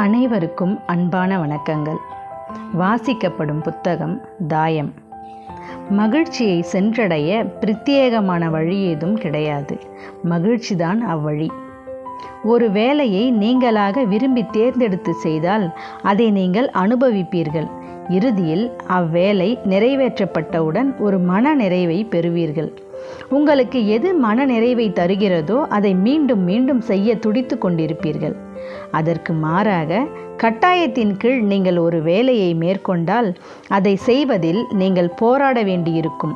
அனைவருக்கும் அன்பான வணக்கங்கள். வாசிக்கப்படும் புத்தகம் தாயம். மகிழ்ச்சியை சென்றடைய பிரத்யேகமான வழி ஏதும் கிடையாது. மகிழ்ச்சிதான் அவ்வழி. ஒரு வேலையை நீங்களாக விரும்பி தேர்ந்தெடுத்து செய்தால் அதை நீங்கள் அனுபவிப்பீர்கள். இறுதியில் அவ்வேலை நிறைவேற்றப்பட்டவுடன் ஒரு மன நிறைவை பெறுவீர்கள். உங்களுக்கு எது மன நிறைவை தருகிறதோ அதை மீண்டும் மீண்டும் செய்ய துடித்து கொண்டிருப்பீர்கள். அதற்கு மாறாக கட்டாயத்தின் கீழ் நீங்கள் ஒரு வேலையை மேற்கொண்டால் அதை செய்வதில் நீங்கள் போராட வேண்டியிருக்கும்.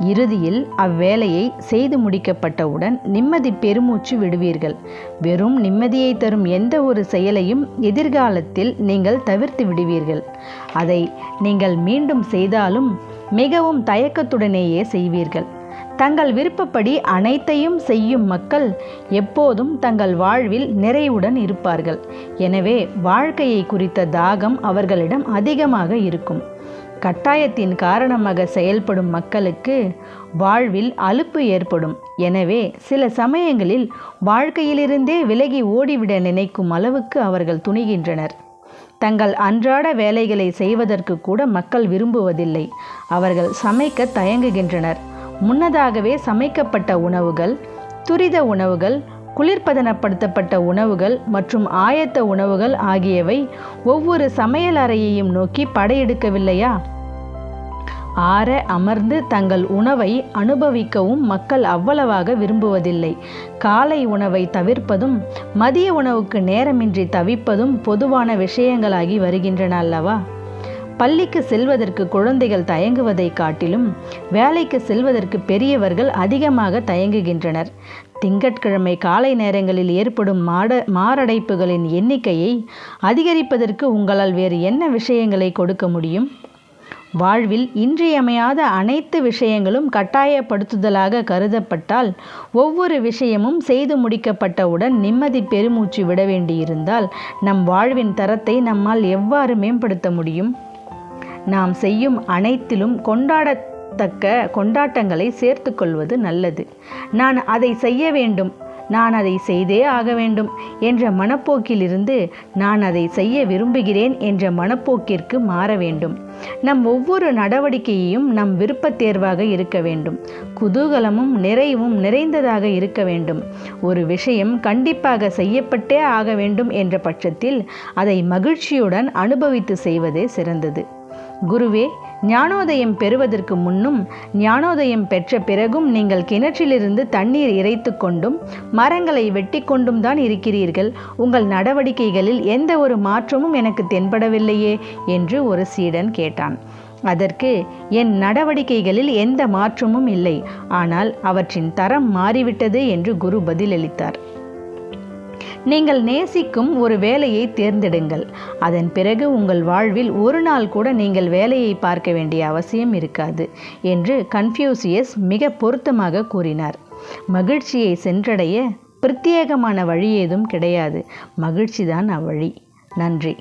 இறுதியில் அவ்வேலையை செய்து முடிக்கப்பட்டவுடன் நிம்மதி பெருமூச்சு விடுவீர்கள். வெறும் நிம்மதியை தரும் எந்த ஒரு செயலையும் எதிர்காலத்தில் நீங்கள் தவிர்த்து விடுவீர்கள். அதை நீங்கள் மீண்டும் செய்தாலும் மிகவும் தயக்கத்துடனேயே செய்வீர்கள். தங்கள் விருப்பப்படி அனைத்தையும் செய்யும் மக்கள் எப்போதும் தங்கள் வாழ்வில் நிறைவுடன் இருப்பார்கள். எனவே வாழ்க்கையை குறித்த தாகம் அவர்களிடம் அதிகமாக இருக்கும். கட்டாயத்தின் காரணமாக செயல்படும் மக்களுக்கு வாழ்வில் அலுப்பு ஏற்படும். எனவே சில சமயங்களில் வாழ்க்கையிலிருந்தே விலகி ஓடிவிட நினைக்கும் அளவுக்கு அவர்கள் துணிகின்றனர். தங்கள் அன்றாட வேலைகளை செய்வதற்கு கூட மக்கள் விரும்புவதில்லை. அவர்கள் சமைக்க தயங்குகின்றனர். முன்னதாகவே சமைக்கப்பட்ட உணவுகள் துரித உணவுகள் குளிர்பதனப்படுத்தப்பட்ட உணவுகள் மற்றும் ஆயத்த உணவுகள் ஆகியவை ஒவ்வொரு சமையல் அறையையும் நோக்கி படையெடுக்கவில்லையா? ஆற அமர்ந்து தங்கள் உணவை அனுபவிக்கவும் மக்கள் அவ்வளவாக விரும்புவதில்லை. காலை உணவை தவிர்ப்பதும் மதிய உணவுக்கு நேரமின்றி தவிப்பதும் பொதுவான விஷயங்களாகி வருகின்றன அல்லவா? பள்ளிக்கு செல்வதற்கு குழந்தைகள் தயங்குவதை காட்டிலும் வேலைக்கு செல்வதற்கு பெரியவர்கள் அதிகமாக தயங்குகின்றனர். திங்கட்கிழமை காலை நேரங்களில் ஏற்படும் மாட மாரடைப்புகளின் எண்ணிக்கையை அதிகரிப்பதற்கு உங்களால் வேறு என்ன விஷயங்களை கொடுக்க முடியும்? வாழ்வில் இன்றியமையாத அனைத்து விஷயங்களும் கட்டாயப்படுத்துதலாக கருதப்பட்டால் ஒவ்வொரு விஷயமும் செய்து முடிக்கப்பட்டவுடன் நிம்மதி பெருமூச்சு விட வேண்டியிருந்தால் நம் வாழ்வின் தரத்தை நம்மால் எவ்வாறு மேம்படுத்த முடியும்? நாம் செய்யும் அனைத்திலும் கொண்டாடத்தக்க கொண்டாட்டங்களை சேர்த்து கொள்வது நல்லது. நான் அதை செய்ய வேண்டும். நான் அதை செய்தே ஆக வேண்டும் என்ற மனப்போக்கிலிருந்து நான் அதை செய்ய விரும்புகிறேன் என்ற மனப்போக்கிற்கு மாற வேண்டும். நம் ஒவ்வொரு நடவடிக்கையையும் நம் விருப்பத் தேர்வாக இருக்க வேண்டும். குதூகலமும் நிறைவும் நிறைந்ததாக இருக்க வேண்டும். ஒரு விஷயம் கண்டிப்பாக செய்யப்பட்டே ஆக வேண்டும் என்ற பட்சத்தில் அதை மகிழ்ச்சியுடன் அனுபவித்து செய்வதே சிறந்தது. குருவே ஞானோதயம் பெறுவதற்கு முன்னும் ஞானோதயம் பெற்ற பிறகும் நீங்கள் கிணற்றிலிருந்து தண்ணீர் இறைத்து கொண்டும் மரங்களை வெட்டி கொண்டும் தான் இருக்கிறீர்கள். உங்கள் நடவடிக்கைகளில் எந்த ஒரு மாற்றமும் எனக்கு தென்படவில்லையே என்று ஒரு சீடன் கேட்டான். அதற்கு என் நடவடிக்கைகளில் எந்த மாற்றமும் இல்லை ஆனால் அவற்றின் தரம் மாறிவிட்டது என்று குரு பதிலளித்தார். நீங்கள் நேசிக்கும் ஒரு வேலையை தேர்ந்தெடுங்கள். அதன் பிறகு உங்கள் வாழ்வில் ஒரு நாள் கூட நீங்கள் வேலையை பார்க்க வேண்டிய அவசியம் இருக்காது என்று கன்ஃபியூசியஸ் மிக பொருத்தமாக கூறினார். மகிழ்ச்சியை சென்றடைய பிரத்யேகமான வழி ஏதும் கிடையாது. மகிழ்ச்சிதான் அவ்வழி. நன்றி.